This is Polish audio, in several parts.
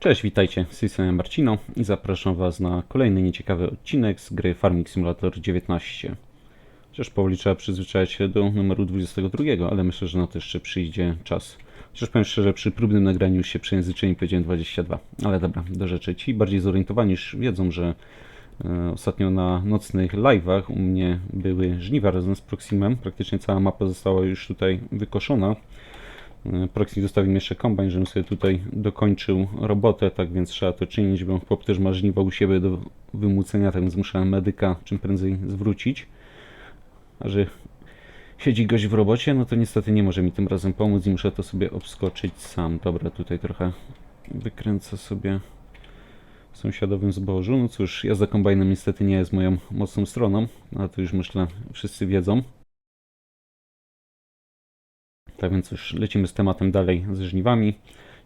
Cześć, witajcie, z tej strony Marcino i zapraszam Was na kolejny nieciekawy odcinek z gry Farming Simulator 19. Chociaż powoli trzeba przyzwyczaić się do numeru 22, ale myślę, że na to jeszcze przyjdzie czas. Chociaż powiem szczerze, przy próbnym nagraniu się przejęzyczyłem i powiedziałem 22. Ale dobra, do rzeczy. Ci bardziej zorientowani już wiedzą, że e, ostatnio na nocnych live'ach u mnie były żniwa razem z Proximem. Praktycznie cała mapa została już tutaj wykoszona. E, Proxy zostawił jeszcze kombajn, żebym sobie tutaj dokończył robotę, tak więc trzeba to czynić, bo chłop też ma żniwa u siebie do wymucenia, tak więc musiałem medyka czym prędzej zwrócić. A że siedzi gość w robocie, no to niestety nie może mi tym razem pomóc i muszę to sobie obskoczyć sam. Dobra, tutaj trochę wykręcę sobie w sąsiadowym zbożu. No cóż, jazda kombajnem niestety nie jest moją mocną stroną, ale to już myślę wszyscy wiedzą. Tak więc już lecimy z tematem dalej ze żniwami.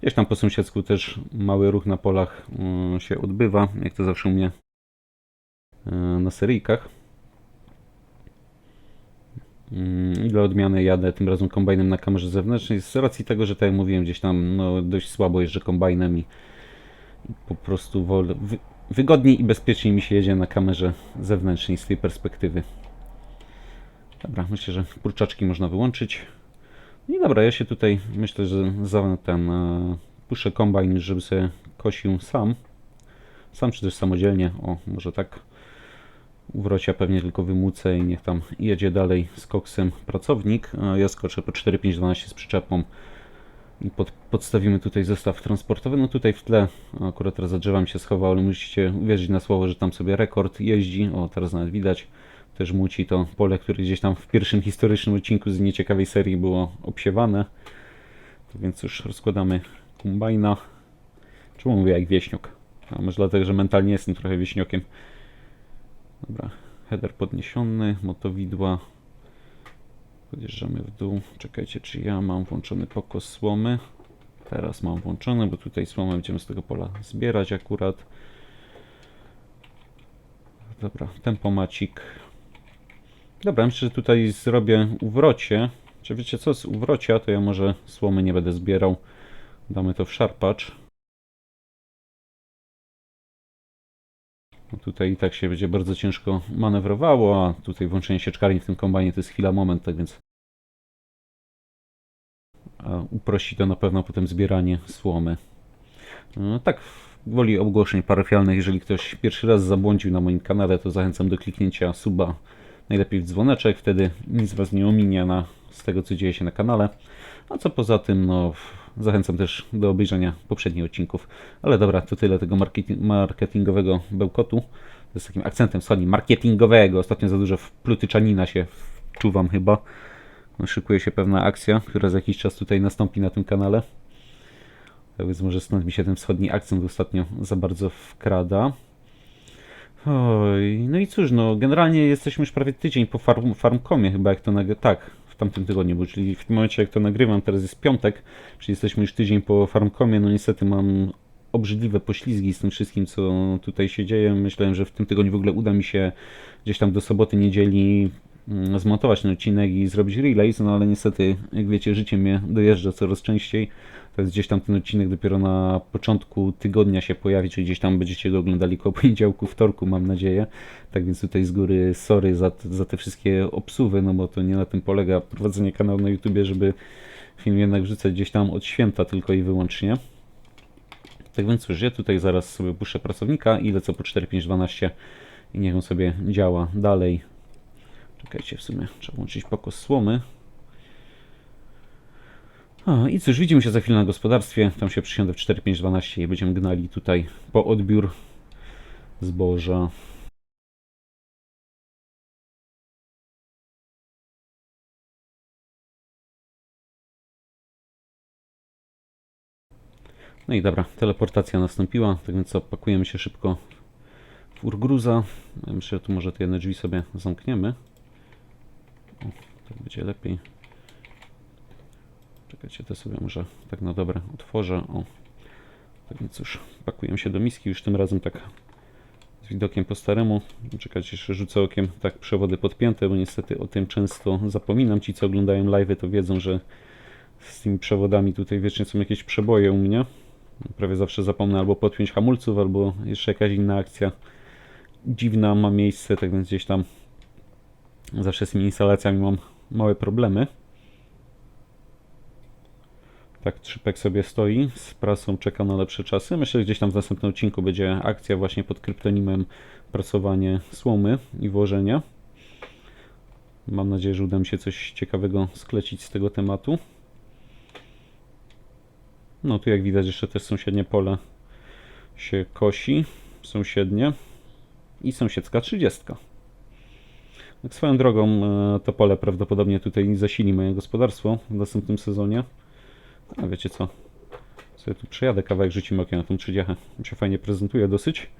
Gdzieś tam po sąsiedzku też mały ruch na polach mm, się odbywa, jak to zawsze u mnie e, na seryjkach. Mm, I dla odmiany jadę tym razem kombajnem na kamerze zewnętrznej z racji tego, że tak jak mówiłem gdzieś tam no, dość słabo jeżdżę kombajnem i, po prostu wolę, wy, wygodniej i bezpieczniej mi się jedzie na kamerze zewnętrznej z tej perspektywy. Dobra, myślę, że kurczaczki można wyłączyć. No i dobra, ja się tutaj myślę, że za ten e, puszę kombajn, żeby sobie kosił sam. Sam czy też samodzielnie. O, może tak. Uwrocia pewnie tylko wymucę i niech tam jedzie dalej z koksem pracownik. A ja skoczę po 4512 z przyczepą i pod, podstawimy tutaj zestaw transportowy. No tutaj w tle, akurat teraz za się schował, ale musicie uwierzyć na słowo, że tam sobie rekord jeździ. O, teraz nawet widać też muci to pole, które gdzieś tam w pierwszym historycznym odcinku z nieciekawej serii było obsiewane. To więc już rozkładamy kombajna. Czemu mówię jak wieśniok? A może dlatego, że mentalnie jestem trochę wieśniokiem. Dobra, header podniesiony, motowidła. Podjeżdżamy w dół. Czekajcie, czy ja mam włączony pokos słomy. Teraz mam włączony, bo tutaj słomę będziemy z tego pola zbierać akurat. Dobra, tempomacik. Dobra, myślę, że tutaj zrobię uwrocie. Czy wiecie co, z uwrocia to ja może słomy nie będę zbierał. Damy to w szarpacz. No tutaj i tak się będzie bardzo ciężko manewrowało, a tutaj włączenie sieczkarni w tym kombajnie to jest chwila, moment, tak więc uprości to na pewno potem zbieranie słomy. No, tak, woli ogłoszeń parafialnych, jeżeli ktoś pierwszy raz zabłądził na moim kanale, to zachęcam do kliknięcia suba najlepiej w dzwoneczek, wtedy nic Was nie ominie na, z tego, co dzieje się na kanale. A co poza tym, no, zachęcam też do obejrzenia poprzednich odcinków. Ale dobra, to tyle tego marketi- marketingowego bełkotu. Jest takim akcentem wschodnim, marketingowego. Ostatnio za dużo plutyczanina się wczuwam chyba. No, szykuje się pewna akcja, która za jakiś czas tutaj nastąpi na tym kanale. Więc może stąd mi się ten wschodni akcent ostatnio za bardzo wkrada. Oj, no i cóż, no generalnie jesteśmy już prawie tydzień po farm, Farmcomie chyba, jak to nag... tak, w tamtym tygodniu, bo czyli w tym momencie jak to nagrywam, teraz jest piątek, czyli jesteśmy już tydzień po Farmcomie, no niestety mam obrzydliwe poślizgi z tym wszystkim, co tutaj się dzieje. Myślałem, że w tym tygodniu w ogóle uda mi się gdzieś tam do soboty, niedzieli zmontować ten odcinek i zrobić relays, no ale niestety, jak wiecie, życie mnie dojeżdża coraz częściej. To jest gdzieś tam ten odcinek dopiero na początku tygodnia się pojawi, czyli gdzieś tam będziecie go oglądali koło poniedziałku, wtorku, mam nadzieję. Tak więc tutaj z góry sorry za, za te wszystkie obsuwy, no bo to nie na tym polega prowadzenie kanału na YouTubie, żeby film jednak wrzucać gdzieś tam od święta tylko i wyłącznie. Tak więc cóż, ja tutaj zaraz sobie puszczę pracownika i lecę po 4512 i niech on sobie działa dalej. Czekajcie, w sumie trzeba włączyć pokos słomy. O, I cóż, widzimy się za chwilę na gospodarstwie. Tam się przysiądę w 4512 i będziemy gnali tutaj po odbiór zboża. No i dobra, teleportacja nastąpiła, tak więc co, pakujemy się szybko w urgruza. Myślę, że tu może te jedne drzwi sobie zamkniemy. Tak będzie lepiej. Czekajcie, to sobie może tak na dobre otworzę. O. Tak więc cóż, pakujemy się do miski już tym razem tak z widokiem po staremu. Czekajcie, jeszcze rzucę okiem tak przewody podpięte, bo niestety o tym często zapominam. Ci, co oglądają live, to wiedzą, że z tymi przewodami tutaj wiecznie są jakieś przeboje u mnie. Prawie zawsze zapomnę albo podpiąć hamulców, albo jeszcze jakaś inna akcja dziwna ma miejsce, tak więc gdzieś tam zawsze z tymi instalacjami mam małe problemy. Tak, trzypek sobie stoi, z prasą czeka na lepsze czasy. Myślę, że gdzieś tam w następnym odcinku będzie akcja właśnie pod kryptonimem prasowanie słomy i włożenia. Mam nadzieję, że uda mi się coś ciekawego sklecić z tego tematu. No tu jak widać jeszcze też sąsiednie pole się kosi, sąsiednie i sąsiedzka 30. Swoją drogą e, to pole prawdopodobnie tutaj zasili moje gospodarstwo w następnym sezonie. A wiecie co? Sobie tu przejadę kawałek, rzucimy okiem na tą trzydziechę. Się fajnie prezentuje dosyć.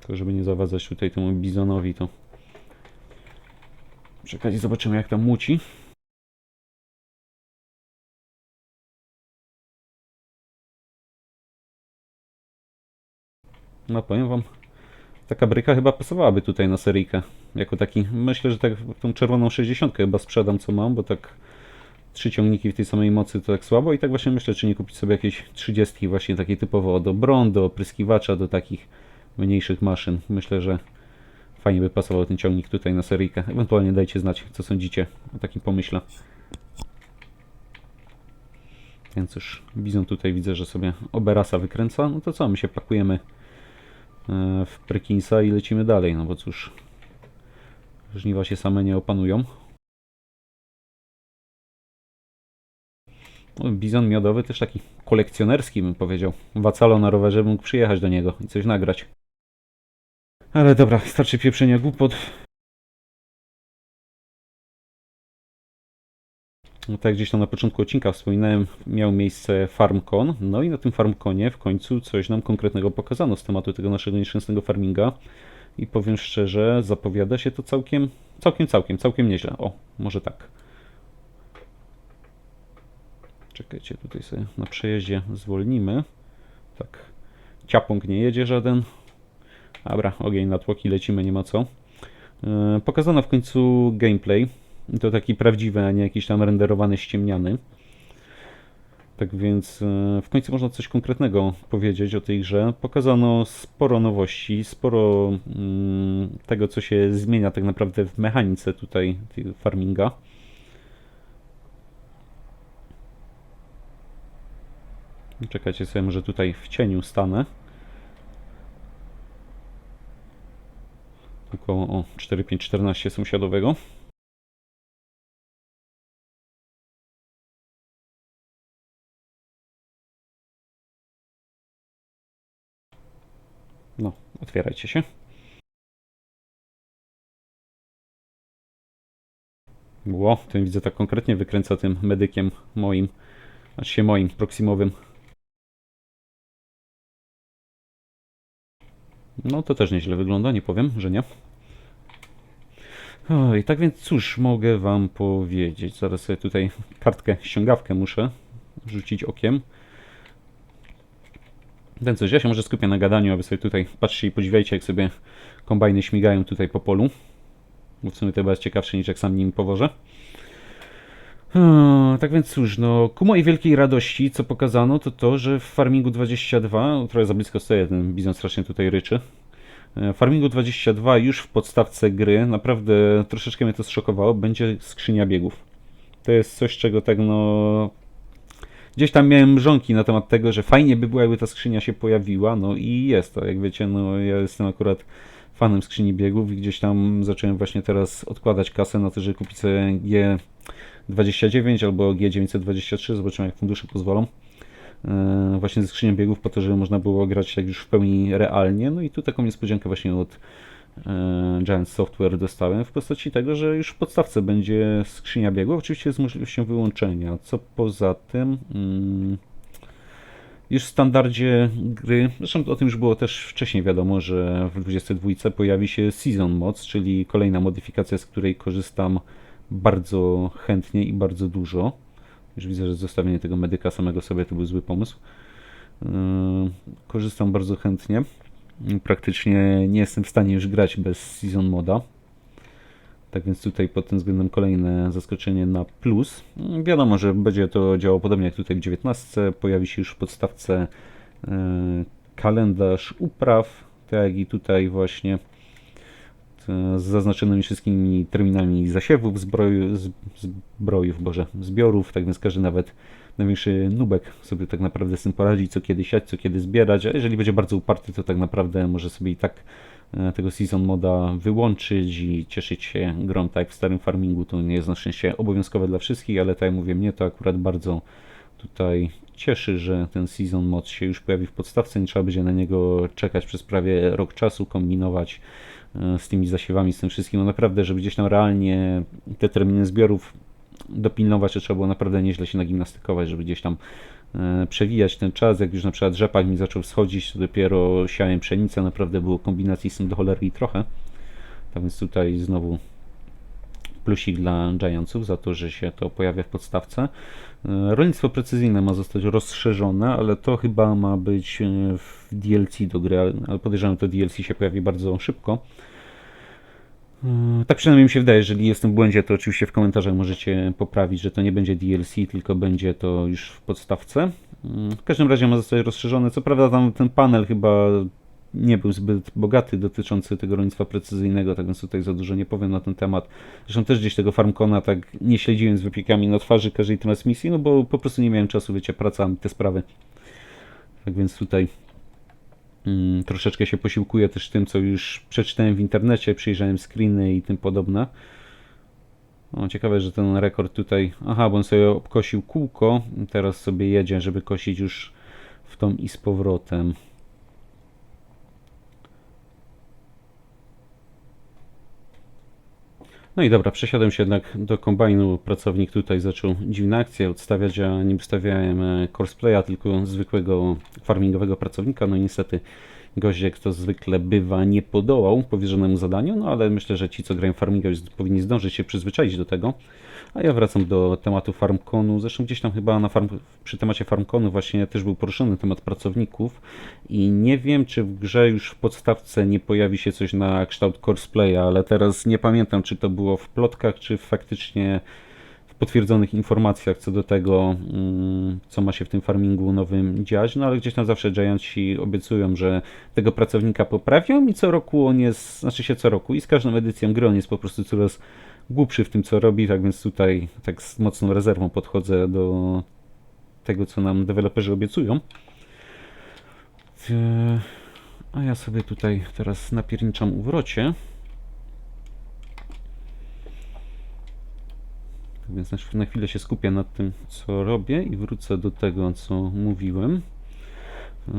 Tylko żeby nie zawadzać tutaj temu bizonowi, to czekać zobaczymy jak tam muci. No powiem wam, taka bryka chyba pasowałaby tutaj na seryjkę. Jako taki, myślę, że tak tą czerwoną 60 chyba sprzedam co mam, bo tak trzy ciągniki w tej samej mocy to tak słabo i tak właśnie myślę, czy nie kupić sobie jakieś 30 właśnie takiej typowo do bron, do opryskiwacza, do takich mniejszych maszyn. Myślę, że fajnie by pasował ten ciągnik tutaj na seryjkę. Ewentualnie dajcie znać, co sądzicie o takim pomyśle. Więc już Bizon tutaj widzę, że sobie Oberasa wykręca. No to co, my się pakujemy w Perkinsa i lecimy dalej, no bo cóż, żniwa się same nie opanują. No, Bizon miodowy też taki kolekcjonerski bym powiedział. Wacalo na rowerze mógł przyjechać do niego i coś nagrać. Ale dobra, starczy pieprzenia głupot. No tak gdzieś tam na początku odcinka wspominałem, miał miejsce FarmCon. No i na tym FarmConie w końcu coś nam konkretnego pokazano z tematu tego naszego nieszczęsnego farminga. I powiem szczerze, zapowiada się to całkiem, całkiem, całkiem, całkiem nieźle. O, może tak. Czekajcie, tutaj sobie na przejeździe zwolnimy. Tak, ciapąg nie jedzie żaden. Dobra, ogień na tłoki, lecimy, nie ma co. Yy, Pokazano w końcu gameplay. I To taki prawdziwy, a nie jakiś tam renderowany, ściemniany. Tak więc yy, w końcu można coś konkretnego powiedzieć o tej grze. Pokazano sporo nowości, sporo mm, tego, co się zmienia tak naprawdę w mechanice tutaj farminga. Czekajcie sobie, może tutaj w cieniu stanę. Około o 4514 sąsiadowego. No, otwierajcie się. Ło, ten widzę tak konkretnie wykręca tym medykiem moim, aż się moim, proksimowym. No to też nieźle wygląda, nie powiem, że nie. Oj, tak więc cóż mogę wam powiedzieć? Zaraz sobie tutaj kartkę, ściągawkę muszę rzucić okiem. Ten coś, ja się może skupię na gadaniu, a wy sobie tutaj patrzcie i podziwiajcie, jak sobie kombajny śmigają tutaj po polu. Bo w sumie to chyba jest ciekawsze niż jak sam nim powożę. Hmm, tak więc cóż, no ku mojej wielkiej radości, co pokazano, to to, że w Farmingu 22, trochę za blisko stoję, ten bizon strasznie tutaj ryczy. E, W Farmingu 22 już w podstawce gry, naprawdę troszeczkę mnie to zszokowało, będzie skrzynia biegów. To jest coś, czego tak no... Gdzieś tam miałem mrzonki na temat tego, że fajnie by było, jakby ta skrzynia się pojawiła, no i jest to, jak wiecie, no ja jestem akurat fanem skrzyni biegów i gdzieś tam zacząłem właśnie teraz odkładać kasę na to, żeby kupić sobie G29 albo G923, zobaczymy jak fundusze pozwolą. E, Właśnie ze skrzynią biegów po to, żeby można było grać tak już w pełni realnie. No i tu taką niespodziankę właśnie od Giant Software dostałem w postaci tego, że już w podstawce będzie skrzynia biegów, oczywiście z możliwością wyłączenia. Co poza tym, mm, już w standardzie gry, zresztą o tym już było też wcześniej wiadomo, że w 22 pojawi się Season Mods, czyli kolejna modyfikacja, z której korzystam bardzo chętnie i bardzo dużo. Już widzę, że zostawienie tego medyka samego sobie to był zły pomysł. Yy, Korzystam bardzo chętnie. Praktycznie nie jestem w stanie już grać bez Season Moda. Tak więc tutaj pod tym względem kolejne zaskoczenie na plus. Wiadomo, że będzie to działało podobnie jak tutaj w 19. Pojawi się już w podstawce e, kalendarz upraw, tak i tutaj właśnie e, z zaznaczonymi wszystkimi terminami zasiewów, zbroju, z- zbrojów, boże, zbiorów, tak więc każdy nawet największy nubek sobie tak naprawdę z tym poradzi, co kiedy siać, co kiedy zbierać, a jeżeli będzie bardzo uparty, to tak naprawdę może sobie i tak e, tego season moda wyłączyć i cieszyć się grą. Tak jak w starym farmingu, to nie jest na szczęście obowiązkowe dla wszystkich, ale tak jak mówię, mnie to akurat bardzo tutaj cieszy, że ten season mod się już pojawi w podstawce, nie trzeba będzie na niego czekać przez prawie rok czasu, kombinować e, z tymi zasiewami, z tym wszystkim, no naprawdę, żeby gdzieś tam realnie te terminy zbiorów dopilnować, to trzeba było naprawdę nieźle się nagimnastykować, żeby gdzieś tam e, przewijać ten czas, jak już na przykład rzepak mi zaczął schodzić, to dopiero siałem pszenicę, naprawdę było kombinacji z tym do cholery i trochę, tak więc tutaj znowu plusik dla Giantsów za to, że się to pojawia w podstawce. E, Rolnictwo precyzyjne ma zostać rozszerzone, ale to chyba ma być e, w DLC do gry, ale podejrzewam, że to DLC się pojawi bardzo szybko. E, Tak przynajmniej mi się wydaje, jeżeli jestem w błędzie, to oczywiście w komentarzach możecie poprawić, że to nie będzie DLC, tylko będzie to już w podstawce. Mm, W każdym razie ma zostać rozszerzone. Co prawda tam ten panel chyba nie był zbyt bogaty dotyczący tego rolnictwa precyzyjnego, tak więc tutaj za dużo nie powiem na ten temat. Zresztą też gdzieś tego farmkona tak nie śledziłem z wypiekami na twarzy każdej transmisji, no bo po prostu nie miałem czasu, wiecie, praca, te sprawy. Tak więc tutaj troszeczkę się posiłkuję też tym, co już przeczytałem w internecie, przyjrzałem screeny i tym podobne. O, ciekawe, że ten rekord tutaj. Aha, bo on sobie obkosił kółko. Teraz sobie jedzie, żeby kosić już w tą i z powrotem. No i dobra, przesiadłem się jednak do kombajnu. Pracownik tutaj zaczął dziwne akcje odstawiać, a nie ustawiałem e, cosplaya, tylko zwykłego farmingowego pracownika. No i niestety gość, jak to zwykle bywa, nie podołał powierzonemu zadaniu, no ale myślę, że ci, co grają farminga, już powinni zdążyć się przyzwyczaić do tego. A ja wracam do tematu FarmConu. Zresztą gdzieś tam chyba na farm, przy temacie FarmConu właśnie też był poruszony temat pracowników i nie wiem, czy w grze już w podstawce nie pojawi się coś na kształt cosplaya, ale teraz nie pamiętam, czy to było w plotkach, czy faktycznie w potwierdzonych informacjach co do tego, mm, co ma się w tym farmingu nowym dziać, no ale gdzieś tam zawsze Giantsi obiecują, że tego pracownika poprawią i co roku on jest, znaczy się co roku i z każdą edycją gry on jest po prostu coraz głupszy w tym, co robi, tak więc tutaj tak z mocną rezerwą podchodzę do tego, co nam deweloperzy obiecują. W- A ja sobie tutaj teraz napierniczam uwrocie. Tak więc na chwilę się skupię nad tym, co robię i wrócę do tego, co mówiłem. Yy,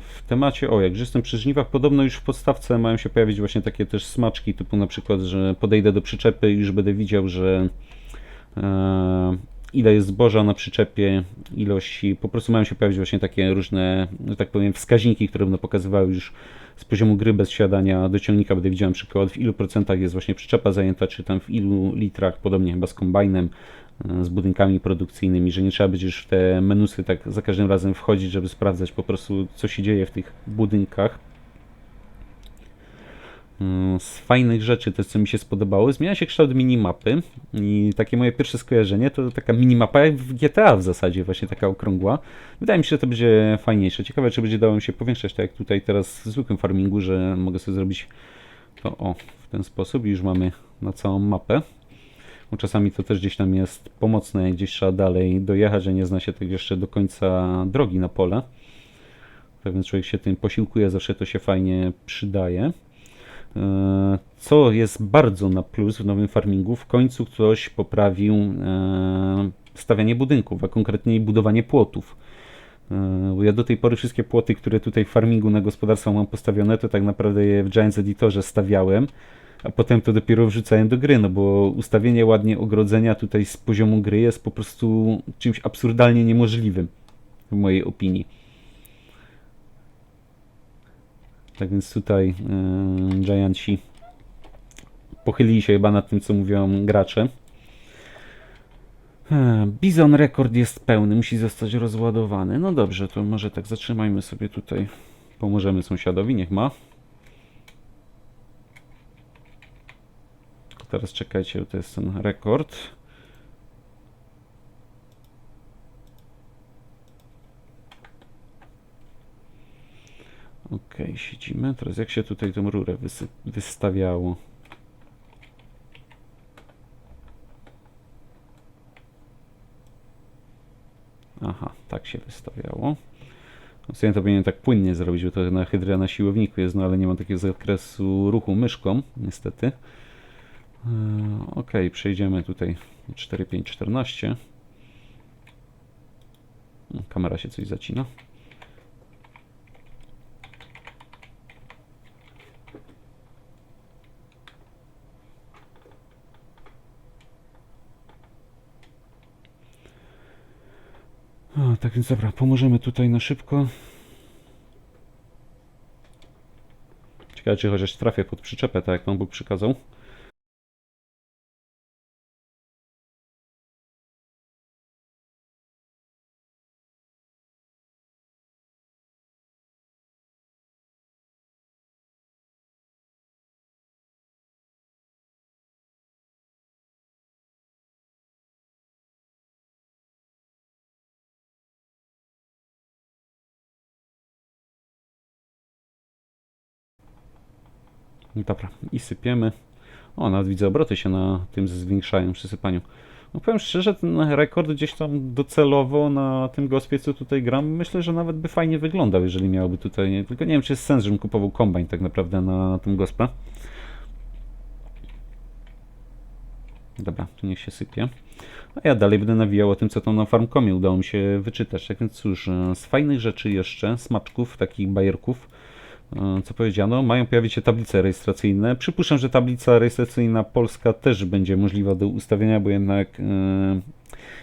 W temacie, o, jak jestem przy żniwach, podobno już w podstawce mają się pojawić właśnie takie też smaczki, typu na przykład, że podejdę do przyczepy i już będę widział, że e, ile jest zboża na przyczepie, ilości, po prostu mają się pojawić właśnie takie różne, że tak powiem, wskaźniki, które będą pokazywały już z poziomu gry bez siadania do ciągnika, będę widział na przykład w ilu procentach jest właśnie przyczepa zajęta, czy tam w ilu litrach, podobnie chyba z kombajnem, z budynkami produkcyjnymi, że nie trzeba być już w te menusy tak za każdym razem wchodzić, żeby sprawdzać po prostu co się dzieje w tych budynkach. Mm, Z fajnych rzeczy, to co mi się spodobało, zmienia się kształt minimapy i takie moje pierwsze skojarzenie to taka minimapa jak w GTA w zasadzie, właśnie taka okrągła. Wydaje mi się, że to będzie fajniejsze. Ciekawe, czy będzie dało mi się powiększać, tak jak tutaj teraz w zwykłym farmingu, że mogę sobie zrobić to o, w ten sposób i już mamy na całą mapę. Bo czasami to też gdzieś tam jest pomocne, gdzieś trzeba dalej dojechać, że nie zna się tego jeszcze do końca drogi na pole. Tak więc człowiek się tym posiłkuje, zawsze to się fajnie przydaje. E, Co jest bardzo na plus w nowym farmingu, w końcu ktoś poprawił e, stawianie budynków, a konkretniej budowanie płotów. E, Bo ja do tej pory wszystkie płoty, które tutaj w farmingu na gospodarstwa mam postawione, to tak naprawdę je w Giants Editorze stawiałem, a potem to dopiero wrzucałem do gry, no bo ustawienie ładnie ogrodzenia tutaj z poziomu gry jest po prostu czymś absurdalnie niemożliwym, w mojej opinii. Tak więc tutaj yy, Giantsi pochylili się chyba nad tym, co mówią gracze. E, Bizon rekord jest pełny, musi zostać rozładowany. No dobrze, to może tak zatrzymajmy sobie tutaj. Pomożemy sąsiadowi, niech ma. Teraz czekajcie, to jest ten rekord. Ok, siedzimy. Teraz jak się tutaj tą rurę wystawiało? Aha, tak się wystawiało. W sumie to powinienem tak płynnie zrobić, bo to na hydra na siłowniku jest, no ale nie mam takiego zakresu ruchu myszką, niestety. Eee, Ok, przejdziemy tutaj 4514. Kamera się coś zacina. A, tak więc dobra, pomożemy tutaj na szybko. Ciekawe, czy chociaż trafię pod przyczepę, tak jak Pan Bóg przykazał. Dobra, i sypiemy. O, nawet widzę, obroty się na tym zwiększają przy sypaniu. No powiem szczerze, ten rekord gdzieś tam docelowo na tym gospie, co tutaj gram, myślę, że nawet by fajnie wyglądał, jeżeli miałoby tutaj... Tylko nie wiem, czy jest sens, żebym kupował kombajn tak naprawdę na tym gospie. Dobra, tu niech się sypie. A ja dalej będę nawijał o tym, co tam na Farmcomie udało mi się wyczytać. Tak więc cóż, z fajnych rzeczy jeszcze, smaczków, takich bajerków, co powiedziano, mają pojawić się tablice rejestracyjne. Przypuszczam, że tablica rejestracyjna polska też będzie możliwa do ustawienia, bo jednak e,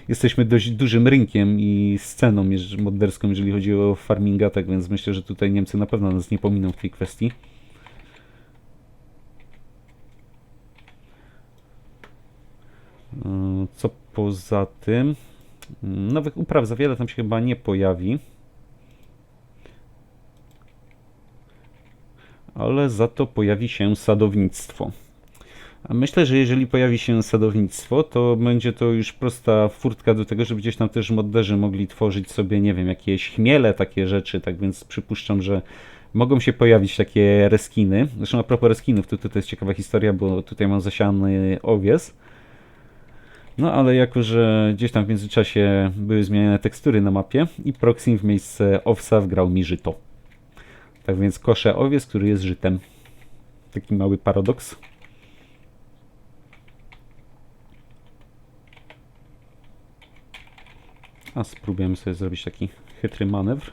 jesteśmy dość dużym rynkiem i sceną moderską, jeżeli chodzi o farminga, tak więc myślę, że tutaj Niemcy na pewno nas nie pominą w tej kwestii. E, Co poza tym? Nowych upraw za wiele tam się chyba nie pojawi. Ale za to pojawi się sadownictwo. A myślę, że jeżeli pojawi się sadownictwo, to będzie to już prosta furtka do tego, żeby gdzieś tam też modderzy mogli tworzyć sobie, nie wiem, jakieś chmiele, takie rzeczy. Tak więc przypuszczam, że mogą się pojawić takie reskiny. Zresztą a propos reskinów, to, to, to jest ciekawa historia, bo tutaj mam zasiany owies. No ale jako, że gdzieś tam w międzyczasie były zmienione tekstury na mapie i Proxim w miejsce owsa wgrał mi żyto. Tak więc koszę owiec, który jest żytem. Taki mały paradoks. A spróbujemy sobie zrobić taki chytry manewr.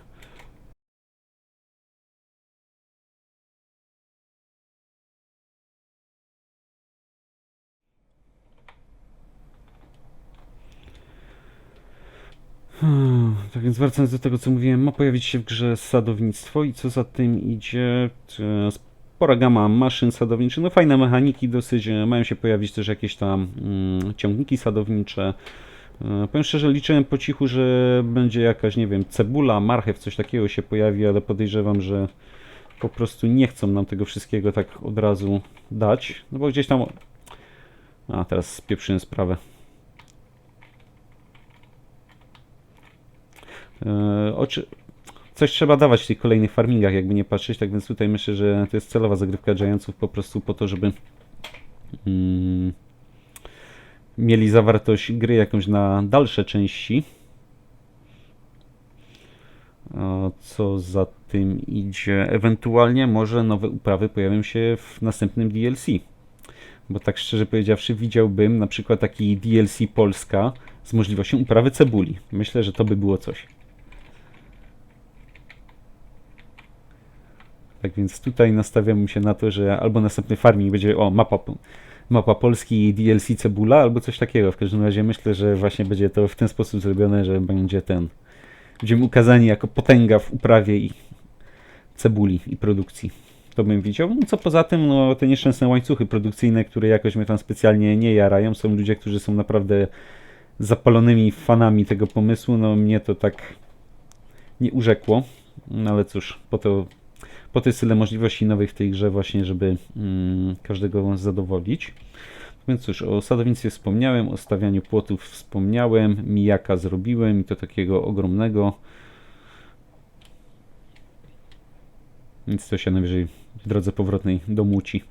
Hmm, Tak więc wracając do tego, co mówiłem, ma pojawić się w grze sadownictwo i co za tym idzie, e, spora gama maszyn sadowniczych, no fajne mechaniki dosyć, e, mają się pojawić też jakieś tam mm, ciągniki sadownicze. E, Powiem szczerze, liczyłem po cichu, że będzie jakaś, nie wiem, cebula, marchew, coś takiego się pojawi, ale podejrzewam, że po prostu nie chcą nam tego wszystkiego tak od razu dać, no bo gdzieś tam... A, teraz spieprzyłem sprawę. Oczy... Coś trzeba dawać w tych kolejnych farmingach, jakby nie patrzeć, tak więc tutaj myślę, że to jest celowa zagrywka Giantsów po prostu po to, żeby mm, mieli zawartość gry jakąś na dalsze części. A co za tym idzie? Ewentualnie może nowe uprawy pojawią się w następnym DLC. Bo tak szczerze powiedziawszy, widziałbym na przykład taki DLC Polska z możliwością uprawy cebuli. Myślę, że to by było coś. Tak więc tutaj nastawiam się na to, że albo następny farming będzie, o, mapa, mapa Polski DLC cebula, albo coś takiego. W każdym razie myślę, że właśnie będzie to w ten sposób zrobione, że będzie ten. Będziemy ukazani jako potęga w uprawie i cebuli i produkcji. To bym widział. No co poza tym, no te nieszczęsne łańcuchy produkcyjne, które jakoś mnie tam specjalnie nie jarają. Są ludzie, którzy są naprawdę zapalonymi fanami tego pomysłu. No mnie to tak nie urzekło. No ale cóż, po to, po to jest tyle możliwości nowych w tej grze właśnie, żeby mm, każdego zadowolić. Więc cóż, o sadownictwie wspomniałem, o stawianiu płotów wspomniałem, mijaka zrobiłem i to takiego ogromnego. Nic to się najwyżej w drodze powrotnej do Muci.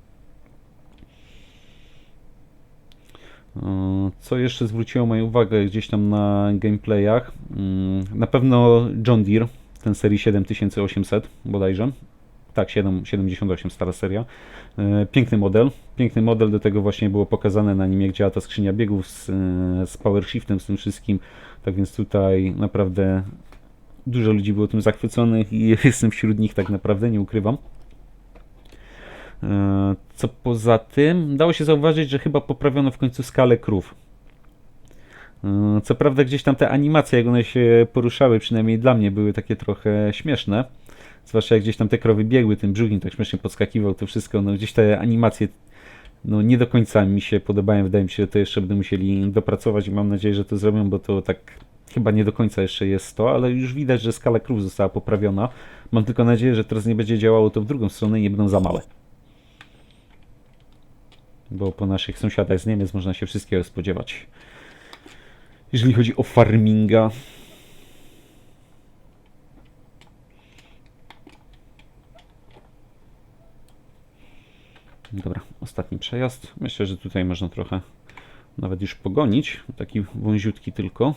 Co jeszcze zwróciło moją uwagę gdzieś tam na gameplayach? Mm, Na pewno John Deere, ten serii 7800 bodajże. Tak, 7, 78 stara seria. E, Piękny model. Piękny model, do tego właśnie było pokazane na nim jak działa ta skrzynia biegów z, e, z power shiftem, z tym wszystkim. Tak więc tutaj naprawdę dużo ludzi było tym zachwyconych i jestem wśród nich tak naprawdę, nie ukrywam. E, Co poza tym, dało się zauważyć, że chyba poprawiono w końcu skalę krów. E, Co prawda gdzieś tam te animacje, jak one się poruszały, przynajmniej dla mnie, były takie trochę śmieszne. Zwłaszcza jak gdzieś tam te krowy biegły, tym brzuchem tak śmiesznie podskakiwał, to wszystko, no gdzieś te animacje no nie do końca mi się podobają. Wydaje mi się, że to jeszcze będą musieli dopracować i mam nadzieję, że to zrobią, bo to tak chyba nie do końca jeszcze jest to, ale już widać, że skala krów została poprawiona. Mam tylko nadzieję, że teraz nie będzie działało to w drugą stronę i nie będą za małe. Bo po naszych sąsiadach z Niemiec można się wszystkiego spodziewać. Jeżeli chodzi o farminga. Dobra, ostatni przejazd. Myślę, że tutaj można trochę nawet już pogonić. Taki wąziutki tylko.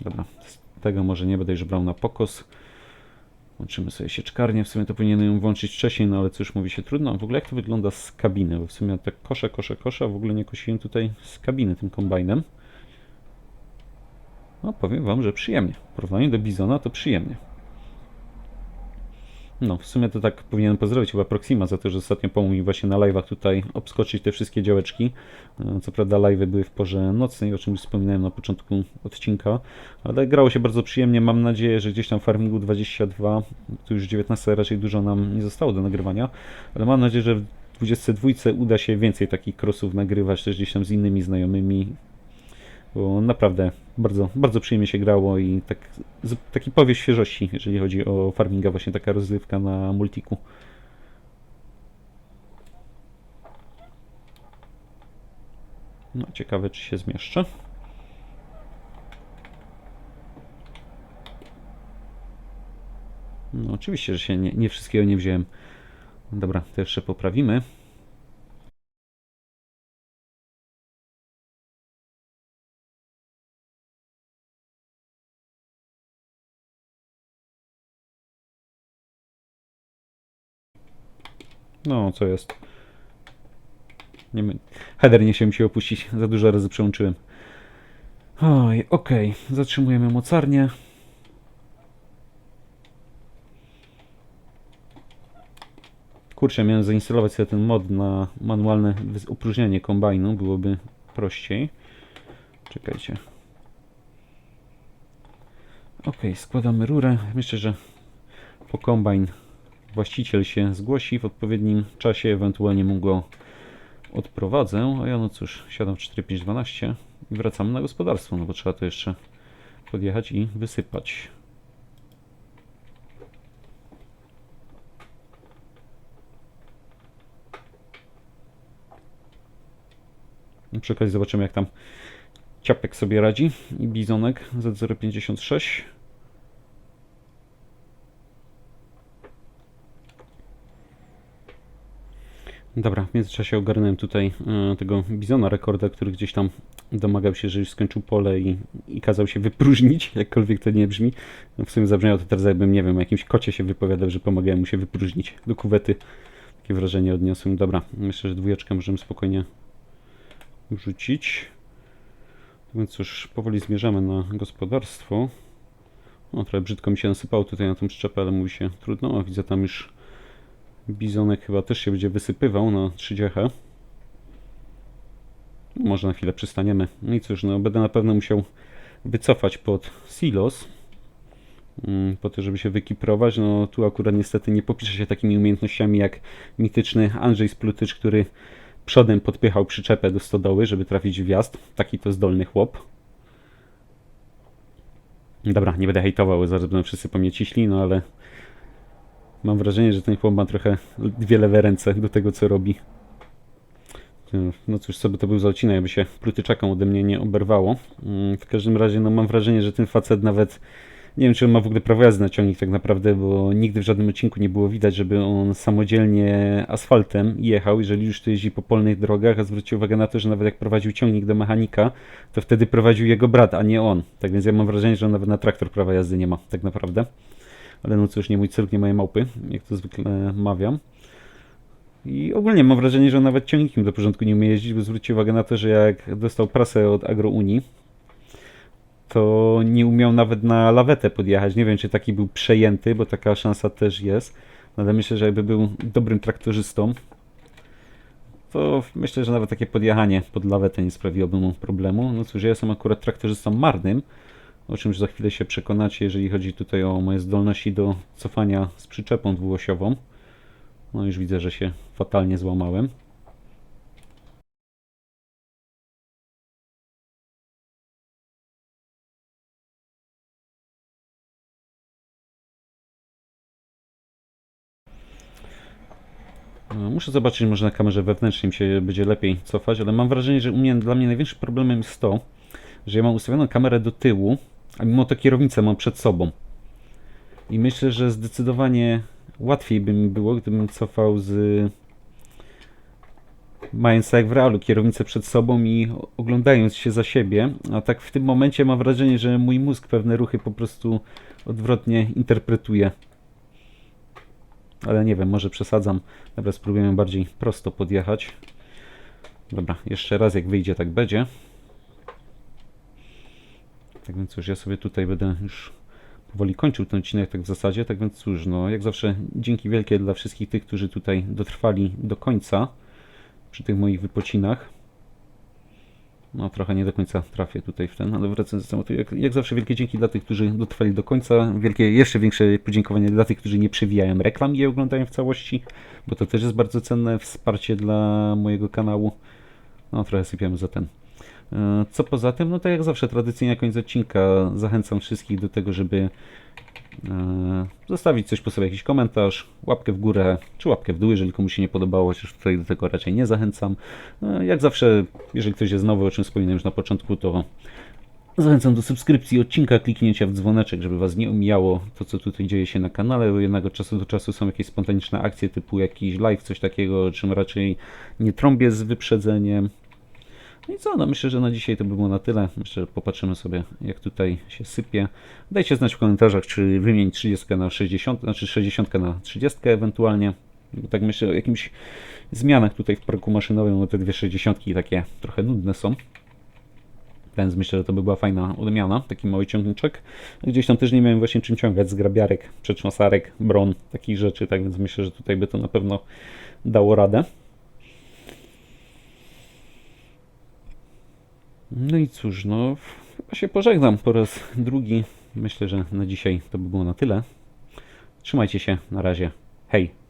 Dobra, z tego może nie będę już brał na pokos. Włączymy sobie sieczkarnię. W sumie to powinienem ją włączyć wcześniej, no ale cóż, mówi się trudno. W ogóle jak to wygląda z kabiny? Bo w sumie tak koszę, koszę, koszę, a w ogóle nie kosiłem tutaj z kabiny tym kombajnem. No powiem wam, że przyjemnie. W porównaniu do Bizona to przyjemnie. No, w sumie to tak powinienem pozdrowić chyba Proxima za to, że ostatnio pomógł mi właśnie na live'ach tutaj obskoczyć te wszystkie działeczki. E, Co prawda live'y były w porze nocnej, o czym już wspominałem na początku odcinka, ale grało się bardzo przyjemnie. Mam nadzieję, że gdzieś tam Farmingu 22, tu już 19 raczej dużo nam nie zostało do nagrywania, ale mam nadzieję, że w 22 uda się więcej takich crossów nagrywać też gdzieś tam z innymi znajomymi, bo naprawdę bardzo, bardzo przyjemnie się grało i tak, taki powiew świeżości, jeżeli chodzi o farminga, właśnie taka rozrywka na multiku. No, ciekawe czy się zmieszczę. No, oczywiście, że się nie, nie wszystkiego nie wziąłem. Dobra, to jeszcze poprawimy. No, co jest? Nie, header nie mi się opuścić, za dużo razy przełączyłem. Oj, okej, zatrzymujemy mocarnię. Kurczę, miałem zainstalować sobie ten mod na manualne opróżnianie kombajnu, byłoby prościej. Czekajcie. Okej, składamy rurę. Myślę, że po kombajn właściciel się zgłosi w odpowiednim czasie, ewentualnie mu go odprowadzę, a ja no cóż, siadam w 4512 i wracamy na gospodarstwo, no bo trzeba to jeszcze podjechać i wysypać. I Przy okazji zobaczymy jak tam ciapek sobie radzi i bizonek Z056. Dobra, w międzyczasie ogarnąłem tutaj e, tego bizona rekorda, który gdzieś tam domagał się, że już skończył pole i, i kazał się wypróżnić, jakkolwiek to nie brzmi. No w sumie zabrzmiało to teraz jakbym, nie wiem, o jakimś kocie się wypowiadał, że pomagałem mu się wypróżnić do kuwety. Takie wrażenie odniosłem. Dobra, myślę, że dwójeczkę możemy spokojnie rzucić. Więc cóż, powoli zmierzamy na gospodarstwo. No, trochę brzydko mi się nasypało tutaj na tą przyczepę, ale mówi się trudno. O, widzę tam już bizonek chyba też się będzie wysypywał na 30. Może na chwilę przystaniemy. No i cóż, no będę na pewno musiał wycofać pod silos. mm, Po to, żeby się wykiprować. No tu akurat niestety nie popisze się takimi umiejętnościami jak mityczny Andrzej Splutycz, który przodem podpychał przyczepę do stodoły, żeby trafić w wjazd. Taki to zdolny chłop. Dobra, nie będę hejtował, zaraz będą wszyscy po mnie ciśli, no ale Mam wrażenie, że ten chłop ma trochę dwie lewe ręce do tego, co robi. No cóż, co by to był za odcinek, jakby się prutyczaką ode mnie nie oberwało. Mm, W każdym razie, no mam wrażenie, że ten facet nawet nie wiem, czy on ma w ogóle prawo jazdy na ciągnik tak naprawdę, bo nigdy w żadnym odcinku nie było widać, żeby on samodzielnie asfaltem jechał, jeżeli już to jeździ po polnych drogach, a zwróćcie uwagę na to, że nawet jak prowadził ciągnik do mechanika, to wtedy prowadził jego brat, a nie on. Tak więc ja mam wrażenie, że on nawet na traktor prawa jazdy nie ma, tak naprawdę. Ale no cóż, nie mój cyrk, nie moje małpy, jak to zwykle mawiam. I ogólnie mam wrażenie, że on nawet ciągnikiem do porządku nie umie jeździć, bo zwróćcie uwagę na to, że jak dostał prasę od Agrounii, to nie umiał nawet na lawetę podjechać. Nie wiem, czy taki był przejęty, bo taka szansa też jest. No, Ale myślę, że jakby był dobrym traktorzystą, to myślę, że nawet takie podjechanie pod lawetę nie sprawiłoby mu problemu. No cóż, ja jestem akurat traktorzystą marnym, o czym za chwilę się przekonacie, jeżeli chodzi tutaj o moje zdolności do cofania z przyczepą dwuosiową. No już widzę, że się fatalnie złamałem. Muszę zobaczyć, może na kamerze wewnętrznej mi się będzie lepiej cofać, ale mam wrażenie, że u mnie, dla mnie największym problemem jest to, że ja mam ustawioną kamerę do tyłu, a mimo to kierownicę mam przed sobą. I myślę, że zdecydowanie łatwiej by mi było, gdybym cofał z mając tak w realu kierownicę przed sobą i oglądając się za siebie, a tak w tym momencie mam wrażenie, że mój mózg pewne ruchy po prostu odwrotnie interpretuje. Ale nie wiem, może przesadzam. Dobra, spróbujemy bardziej prosto podjechać. Dobra, jeszcze raz jak wyjdzie, tak będzie. Tak więc cóż, ja sobie tutaj będę już powoli kończył ten odcinek tak w zasadzie. Tak więc cóż, no jak zawsze dzięki wielkie dla wszystkich tych, którzy tutaj dotrwali do końca przy tych moich wypocinach. No trochę nie do końca trafię tutaj w ten, ale wracając do tematu, jak, jak zawsze wielkie dzięki dla tych, którzy dotrwali do końca. Wielkie, jeszcze większe podziękowanie dla tych, którzy nie przewijają reklam i je oglądają w całości, bo to też jest bardzo cenne wsparcie dla mojego kanału. No trochę sypiemy za ten. E, Co poza tym, no tak jak zawsze, tradycyjnie na koniec odcinka zachęcam wszystkich do tego, żeby e, zostawić coś po sobie, jakiś komentarz, łapkę w górę, czy łapkę w dół, jeżeli komuś się nie podobało, chociaż tutaj do tego raczej nie zachęcam. E, Jak zawsze, jeżeli ktoś jest nowy, o czym wspominałem już na początku, to zachęcam do subskrypcji odcinka, kliknięcia w dzwoneczek, żeby Was nie omijało to, co tutaj dzieje się na kanale, bo jednak od czasu do czasu są jakieś spontaniczne akcje typu jakiś live, coś takiego, o czym raczej nie trąbię z wyprzedzeniem. No i co, no myślę, że na dzisiaj to by było na tyle. Myślę, że popatrzymy sobie, jak tutaj się sypie. Dajcie znać w komentarzach, czy wymienić 30 na 60, znaczy 60 na 30 ewentualnie. Bo tak myślę o jakimś zmianach tutaj w parku maszynowym, bo te dwie 60 takie trochę nudne są. Więc myślę, że to by była fajna odmiana, taki mały ciągniczek. Gdzieś tam też nie miałem właśnie czym ciągać, zgrabiarek, przetrząsarek, bron, takich rzeczy, tak więc myślę, że tutaj by to na pewno dało radę. No i cóż, no chyba się pożegnam po raz drugi. Myślę, że na dzisiaj to by było na tyle. Trzymajcie się, na razie. Hej!